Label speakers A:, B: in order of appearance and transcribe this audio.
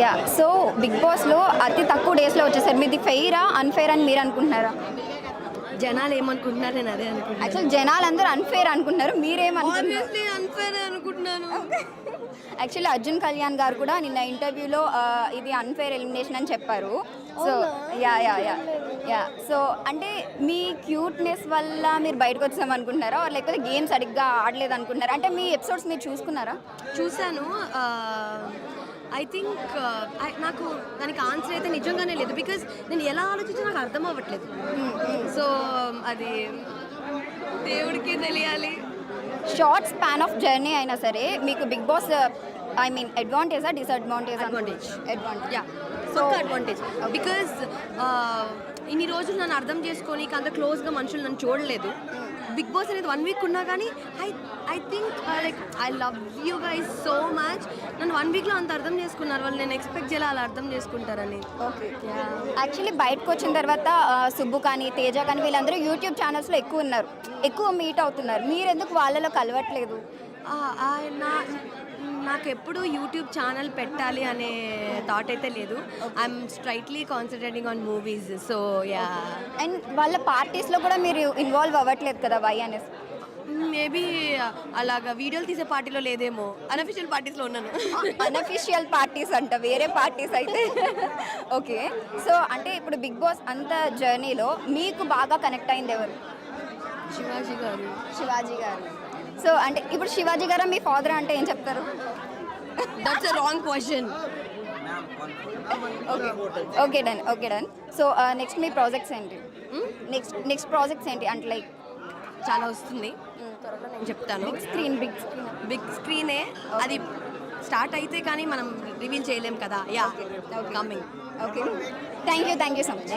A: Yeah so big బాస్లో అతి తక్కువ డేస్లో వచ్చేసారు మీది ఫెయిరా అన్ఫెయిర్ అని మీరు అనుకుంటున్నారా?
B: జనాలు ఏమనుకుంటున్నారు నేను అదే అనుకుంటున్నాను.
A: యాక్చువల్ జనాలు అందరూ అన్ఫెయిర్ అనుకుంటున్నారు మీరేమనుకుంటున్నారు?
B: ఆబ్వియస్లీ అన్ఫేర్ అనుకుంటున్నాను.
A: యాక్చువల్లీ అర్జున్ కళ్యాణ్ గారు కూడా నిన్న ఇంటర్వ్యూలో ఇది అన్ఫెయిర్ ఎలిమినేషన్ అని చెప్పారు. So yeah yeah yeah yeah so అంటే మీ క్యూట్నెస్ వల్ల మీరు బయటకు వచ్చాం అనుకుంటున్నారా or లేకపోతే గేమ్ సరిగ్గా ఆడలేదు అనుకుంటున్నారా అంటే మీ ఎపిసోడ్స్ మీరు చూసుకున్నారా?
B: చూశాను ఐ థింక్ నాకు దానికి ఆన్సర్ అయితే నిజంగానే లేదు. బికాజ్ నేను ఎలా ఆలోచించో నాకు అర్థం అవ్వట్లేదు. సో అది దేవుడికి తెలియాలి.
A: షార్ట్ స్పాన్ ఆఫ్ జర్నీ అయినా సరే మీకు big Boss I mean అడ్వాంటేజా disadvantage
B: Advantage.
A: Advantage
B: yeah so advantage because ఇన్ని రోజులు నన్ను అర్థం చేసుకొని అంత క్లోజ్గా మనుషులు నన్ను చూడలేదు. బిగ్ బాస్ అనేది వన్ వీక్ ఉన్నా కానీ I I think like I love you guys so much నన్ను వన్ వీక్లో అంత అర్థం చేసుకున్నారు. వాళ్ళు నేను ఎక్స్పెక్ట్ చేయాలి? అలా అర్థం చేసుకుంటారని.
A: ఓకే యాక్చువల్లీ బయటకు వచ్చిన తర్వాత సుబ్బు కానీ తేజ కానీ వీళ్ళందరూ యూట్యూబ్ ఛానల్స్లో ఎక్కువ ఉన్నారు. ఎక్కువ మీట్ అవుతున్నారు. మీరు ఎందుకు వాళ్ళలో కలవట్లేదు?
B: ఆ, ఆ, నా నాకు ఎప్పుడు యూట్యూబ్ ఛానల్ పెట్టాలి అనే థాట్ అయితే లేదు. I'm strictly concentrating on movies so yeah
A: and వాళ్ళ పార్టీస్లో కూడా మీరు ఇన్వాల్వ్ అవ్వట్లేదు కదా వై అనేసి
B: మేబీ అలాగా వీడియోలు తీసే పార్టీలో లేదేమో. అన్అఫిషియల్ పార్టీస్లో ఉన్నాను.
A: అన్అఫిషియల్ పార్టీస్ అంట వేరే పార్టీస్ అయితే. ఓకే సో అంటే ఇప్పుడు బిగ్ బాస్ అంత జర్నీలో మీకు బాగా కనెక్ట్ అయింది ఎవరు?
B: శివాజీ గారు.
A: శివాజీ గారు. సో అంటే ఇప్పుడు శివాజీ గారు మీ ఫాదర్ అంటే ఏం చెప్తారు?
B: That's a wrong question
A: okay okay done okay done so next me projects ఏంటి? నెక్స్ట్ నెక్స్ట్ ప్రాజెక్ట్స్ ఏంటి? అంటే లైక్
B: చాలా వస్తుంది. త్వరలో నేను చెప్తాను.
A: స్క్రీన్ బిగ్ స్క్రీన్
B: బిగ్ స్క్రీనే అది స్టార్ట్ అయితే కానీ మనం రివీల్ చేయలేం కదా. Yeah coming
A: okay thank you thank you so much